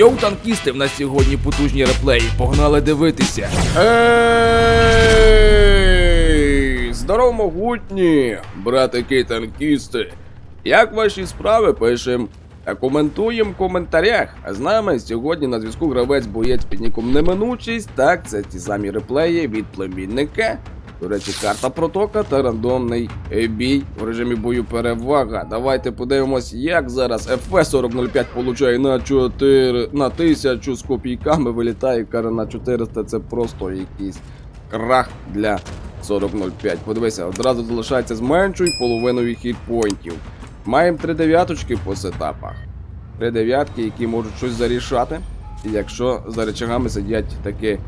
Йоу, танкісти, в нас сьогодні потужні реплеї. Погнали дивитися. Ей! Здорово, могутні, братики танкісти. Як ваші справи пишем? Коментуємо в коментарях. А з нами сьогодні на зв'язку гравець боєць під ніком Неминучість. Так, це ті самі реплеї від племінника. До речі, карта протока та рандомний бій в режимі бою перевага. Давайте подивимось, як зараз ФВ-4005 получає на 4 на 1000 з копійками, вилітає каже на 400. Це просто якийсь крах для 4005. Подивися, одразу залишається з меншою половиною хітпойнтів. Маємо три дев'яточки по сетапах. Три дев'ятки, які можуть щось зарішати. Якщо за речагами сидять такі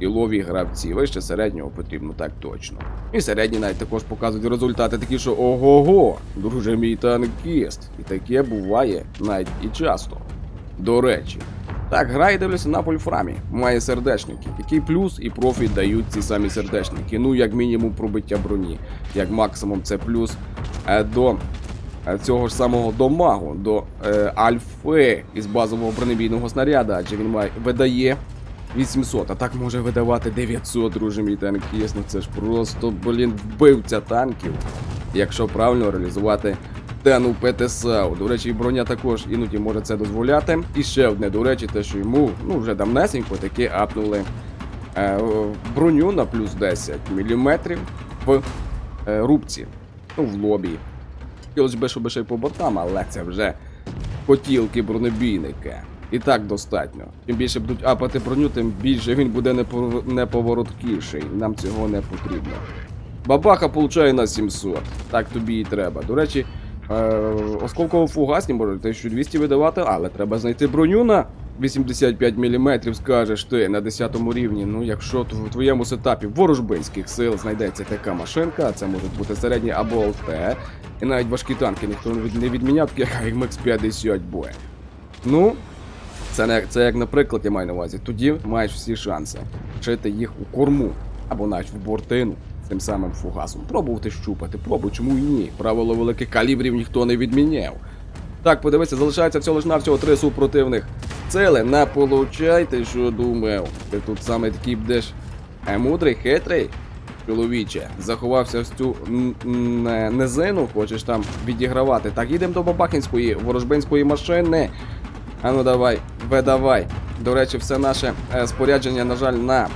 ілові гравці, вище середнього потрібно так точно. І середні навіть також показують результати такі, що ого-го, друже мій танкіст. І таке буває навіть і часто. До речі, так, грає дивлюся на вольфрамі. Має сердечники. Який плюс і профіт дають ці самі сердечники. Ну, як мінімум, пробиття броні. Як максимум, це плюс е, до е, цього ж самого домагу, до е, альфи із базового бронебійного снаряда, адже він має видає 800, а так може видавати 900, друже мій танкіст. Ну це ж просто, блін, вбивця танків. Якщо правильно реалізувати Тену ПТСАУ. До речі, і броня також іноді може це дозволяти. І ще одне, до речі, те, що йому ну вже давнесенько таки апнули е, броню на плюс 10 мм в е, рубці, ну в лобі. Хотілося б, щоб ще й по бортам, але це вже хотілки бронебійника. І так достатньо. Чим більше будуть апати броню, тим більше він буде неповороткіший. Нам цього не потрібно. Бабаха получає на 700. Так тобі і треба. До речі, е, осколково фугасні можуть 1200 видавати, але треба знайти броню на 85 мм, скажеш ти на 10 рівні. Ну, якщо в твоєму сетапі ворожбинських сил знайдеться така машинка, це можуть бути середні або ЛТ, і навіть важкі танки ніхто не від- не відміняв, як МХ-50 бой. Ну, це, не, це як наприклад, я маю на увазі. Тоді маєш всі шанси шити їх у корму або навіть в бортину тим самим фугасом. Пробувати щупати, пробуй, чому і ні. Правило великих калібрів ніхто не відміняв. Так, подивися, залишається всього лиш навсього три супротивних цели. Не получай, що думав. Ти тут саме такий будеш е, мудрий, хитрий. Чоловіче, заховався в цю низину, хочеш там відігравати. Так, їдемо до Бабахінської ворожбинської машини. А ну давай, видавай. До речі, все наше е, спорядження, на жаль, на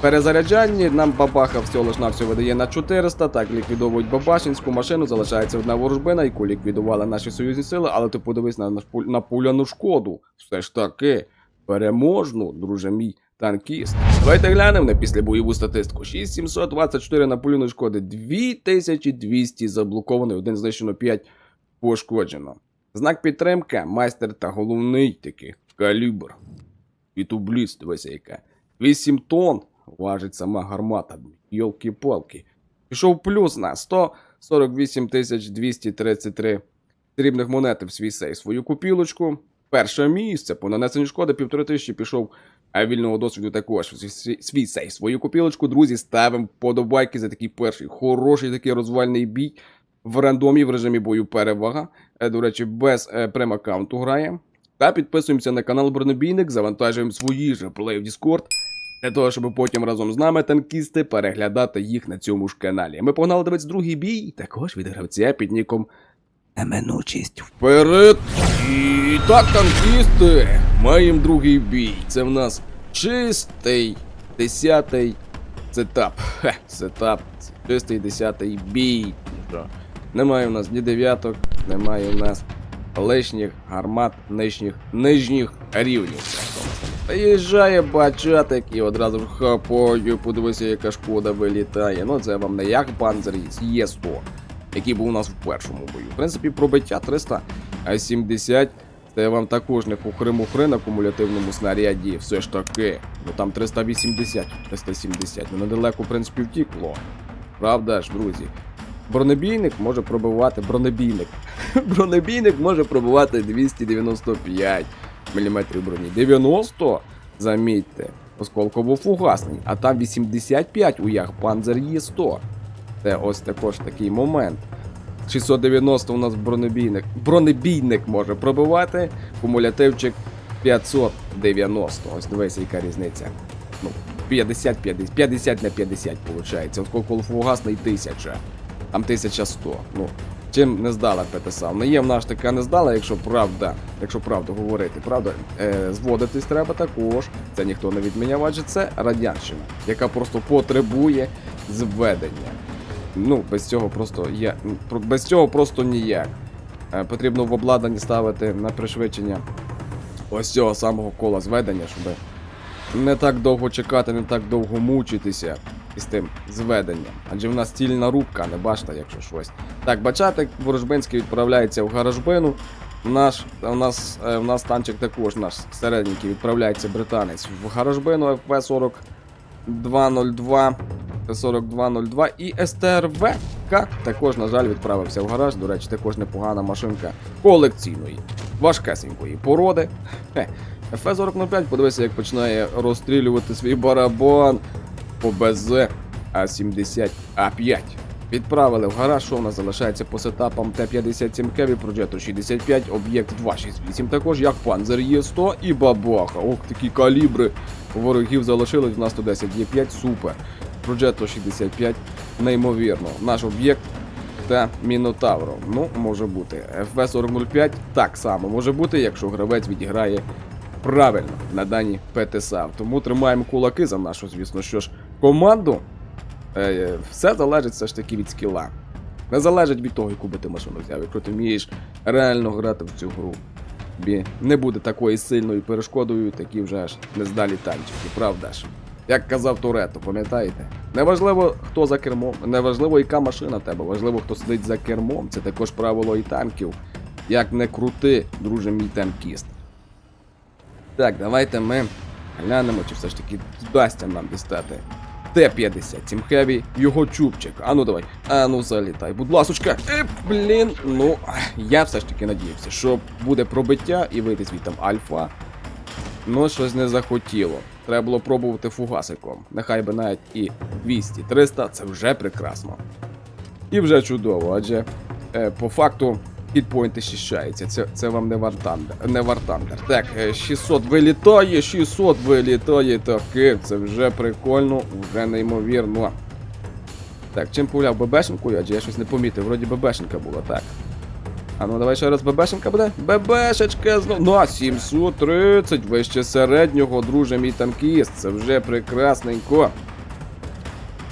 перезаряджанні. Нам бабаха всього лиш на всього видає на 400. Так, ліквідовують бабашинську машину, залишається одна ворожбина, яку ліквідували наші союзні сили, але ти подивись на, на пуляну шкоду. Все ж таки, переможну, друже мій. Танкіст. Давайте глянемо на післябойову статистику. 6724 на пуляної шкоди, 2200 заблоковано, один знищено 5 пошкоджено. Знак підтримки, майстер та головний такий калібр. Вітубліц, дивися яка. 8 тонн важить сама гармата. Йолки-палки. Пішов плюс на 148 233 срібних монет в свій сейф. Свою купілочку. Перше місце по нанесенню шкоди півтори тисячі пішов. А вільного досвіду також свій- сейф. Свою купілочку, друзі, ставимо подобайки за такий перший хороший такий розвальний бій в рандомі в режимі бою перевага. Е, До речі, без е, прем-аккаунту грає. Та підписуємося на канал Бронебійник, завантажуємо свої ж плей в Discord. Для того, щоб потім разом з нами танкісти переглядати їх на цьому ж каналі. Ми погнали дивитися другий бій, також від гравця під ніком Неменучість. Вперед! І так, танкісти! Маємо другий бій. Це в нас чистий десятий сетап. Хе, сетап. Чистий десятий бій. Немає у нас ні дев'яток, немає у нас лишніх гармат, нижніх, нижніх рівнів. Приїжджає бачатик і одразу ж хапаю, подивися, яка шкода вилітає. Ну це вам не як панзер є 100 який був у нас в першому бою. В принципі, пробиття 370. Це вам також не хухри-мухри на кумулятивному снаряді, все ж таки. Ну там 380, 370. Ну недалеко, в принципі, втікло. Правда ж, друзі? Бронебійник може пробивати. Бронебійник. Бронебійник може пробивати 295 мм броні. 90, замітьте, осколково-фугасний, а там 85 у ях Панзер є 100. Це ось також такий момент. 690 у нас бронебійник. Бронебійник може пробивати. Кумулятивчик 590. Ось дивися, яка різниця. Ну, 50, 50, 50 на 50 виходить. Коли фугасний 1000. Там 1100. Ну, чим не здала ПТСА. Ну є в нас така не здала, якщо правда, якщо правду говорити, правда, е, зводитись треба також. Це ніхто не відміняв, адже це радянщина, яка просто потребує зведення. Ну, без цього просто є. Без цього просто ніяк. Е, потрібно в обладнанні ставити на пришвидшення ось цього самого кола зведення, щоб не так довго чекати, не так довго мучитися із тим зведенням. Адже в нас стільна рубка, не башта, якщо щось. Так, бачатик Ворожбинський відправляється в гаражбину. Наш, у нас, е, у нас танчик також наш середненький відправляється британець в гаражбину FP 4202 4202 і СТРВК також, на жаль, відправився в гараж. До речі, також непогана машинка колекційної, важкесенької породи. Хе. ФС-4005, подивися, як починає розстрілювати свій барабан по БЗ А70А5. Відправили в гараж, що в нас залишається по сетапам Т-57 Кеві, Progetto 65, об'єкт 268, також як Панзер Є100 і Бабаха. Ох, такі калібри ворогів залишились, в нас 110 Є5, супер. Progetto 65, неймовірно. Наш об'єкт та Мінотавро. Ну, може бути. ФВ-4005 так само може бути, якщо гравець відіграє правильно на дані ПТСАВ. Тому тримаємо кулаки за нашу, звісно, що ж, команду. Е, все залежить все ж таки від скіла. Не залежить від того, яку би ти машину взяв, якщо ти вмієш реально грати в цю гру. Бі не буде такою сильною перешкодою, такі вже аж нездалі танчики, правда ж? Як казав Турето, пам'ятаєте? Неважливо, хто за кермом, неважливо, яка машина в тебе, важливо, хто сидить за кермом. Це також правило і танків. Як не крути, друже мій танкіст. Так, давайте ми глянемо, чи все ж таки вдасться нам дістати Т-57 Heavy, його чубчик. Ану давай, ану залітай, будь ласочка. Е, блін, ну я все ж таки надіявся, що буде пробиття і вийде звідти альфа. Ну, щось не захотіло. Треба було пробувати фугасиком. Нехай би навіть і 200-300, це вже прекрасно. І вже чудово, адже е, по факту хітпойнти щищаються. Це, це вам не вартандер. Не вартандер. Так, е, 600 вилітає, 600 вилітає, таки, це вже прикольно, вже неймовірно. Так, чим пуляв ББшенкою, адже я щось не помітив, вроді ББшенка була, так. А ну давай ще раз ББшенка буде. ББшечка знов. На 730 вище середнього, друже мій танкіст. Це вже прекрасненько.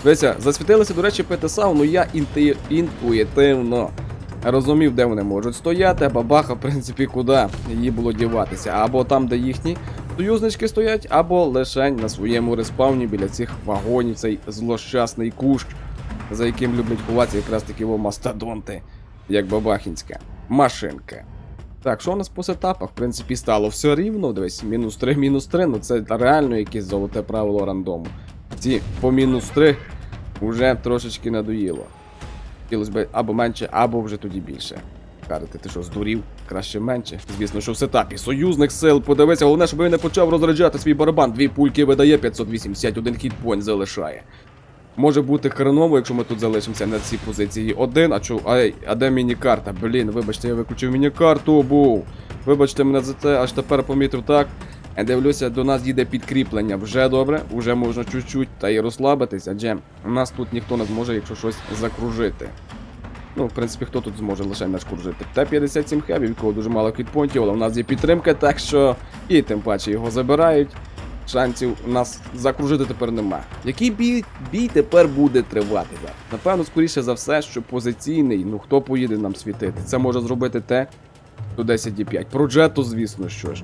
Дивіться, засвітилися, до речі, ПТСА, ну я інтуїтивно розумів, де вони можуть стояти, а бабаха, в принципі, куди її було діватися. Або там, де їхні союзнички стоять, або лишень на своєму респауні біля цих вагонів, цей злощасний кущ, за яким люблять ховатися якраз такі мастодонти, як бабахінська машинка. Так, що у нас по сетапах? В принципі, стало все рівно. Дивись, мінус 3, мінус 3, ну це реально якесь золоте правило рандому. Ці по мінус 3 вже трошечки надоїло. Хотілося б або менше, або вже тоді більше. Кажете, ти що, здурів? Краще менше. Звісно, що в сетапі союзних сил. Подивися, головне, щоб він не почав розряджати свій барабан. Дві пульки видає 581 хітпойнт залишає. Може бути хреново, якщо ми тут залишимося на цій позиції один. А чу, ай, а де міні-карта? Блін, вибачте, я виключив міні-карту, був. Вибачте мене за це, аж тепер помітив так. Я дивлюся, до нас їде підкріплення. Вже добре, вже можна чуть-чуть та й розслабитись, адже нас тут ніхто не зможе, якщо щось закружити. Ну, в принципі, хто тут зможе лише наш кружити? Т-57 Хеві, в якого дуже мало квітпонтів, але в нас є підтримка, так що і тим паче його забирають. Шансів нас закружити тепер нема. Який бій, бій тепер буде тривати? зараз? Напевно, скоріше за все, що позиційний, ну хто поїде нам світити? Це може зробити Т 110 Проджето, звісно, що ж.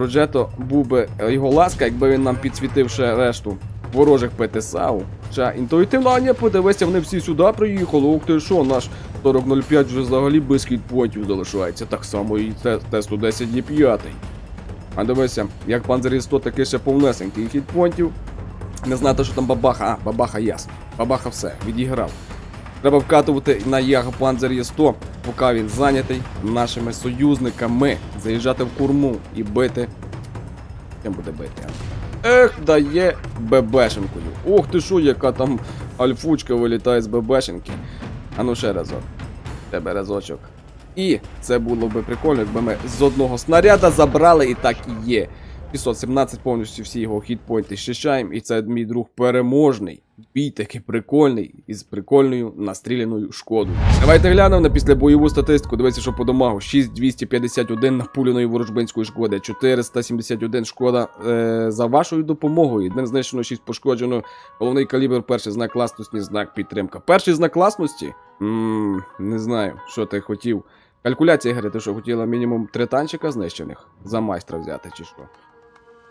Проджето був би е, його ласка, якби він нам підсвітив ще решту ворожих ПТСАУ. Хоча інтуїтивно, а подивися, вони всі сюди приїхали. Ух ти що, наш 4005 вже взагалі без хітпоінтів залишається. Так само і Т- Т-110 є п'ятий. А дивися, як панзер 100 таки ще повнесенький хітпоінтів. Не знати, що там бабаха. А, бабаха ясно. Бабаха все, відіграв. Треба вкатувати на Яго Панзер Є100, поки він зайнятий нашими союзниками. Заїжджати в курму і бити. Ким буде бити? Ех, дає ББшенкою. Ох ти що, яка там альфучка вилітає з ББшенки. А ну ще разок. Тебе разочок. І це було би прикольно, якби ми з одного снаряда забрали, і так і є. 517 повністю всі його хітпойнти щищаємо, і це мій друг переможний. Бій такий прикольний із прикольною настріляною шкодою. Давайте глянемо на післябойову статистику. Дивіться, що по домагу 6251 напуленої ворожбинської шкоди, 471 шкода е, за вашою допомогою. Один знищено 6 пошкоджено. Головний калібр, перший знак класності, знак підтримка. Перший знак класності? Ммм, не знаю, що ти хотів. Калькуляція гри, ти що хотіла мінімум три танчика знищених за майстра взяти, чи що?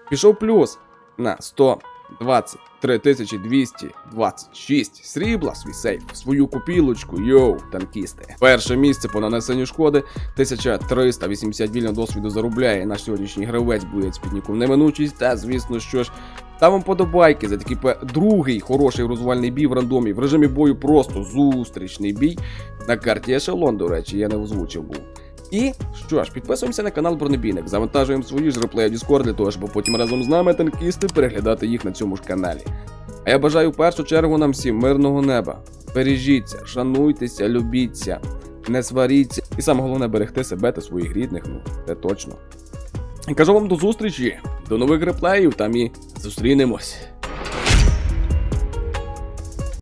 Пішов плюс на 123 226 срібла, свій сейф, свою копілочку, йоу, танкісти. Перше місце по нанесенню шкоди 1380 вільного досвіду заробляє наш сьогоднішній гравець боєць під ніком неминучість. Та звісно, що ж. Та вам подобайки за такий другий хороший розвальний бій в рандомі в режимі бою просто зустрічний бій на карті Ешелон, до речі, я не озвучив був. І що ж, підписуємося на канал Бронебійник, завантажуємо свої ж реплеї Discord для того, щоб потім разом з нами танкісти переглядати їх на цьому ж каналі. А я бажаю в першу чергу нам всім мирного неба. Бережіться, шануйтеся, любіться, не сваріться. І саме головне берегти себе та своїх рідних, ну, це точно. Кажу вам до зустрічі, до нових реплеїв, там і зустрінемось.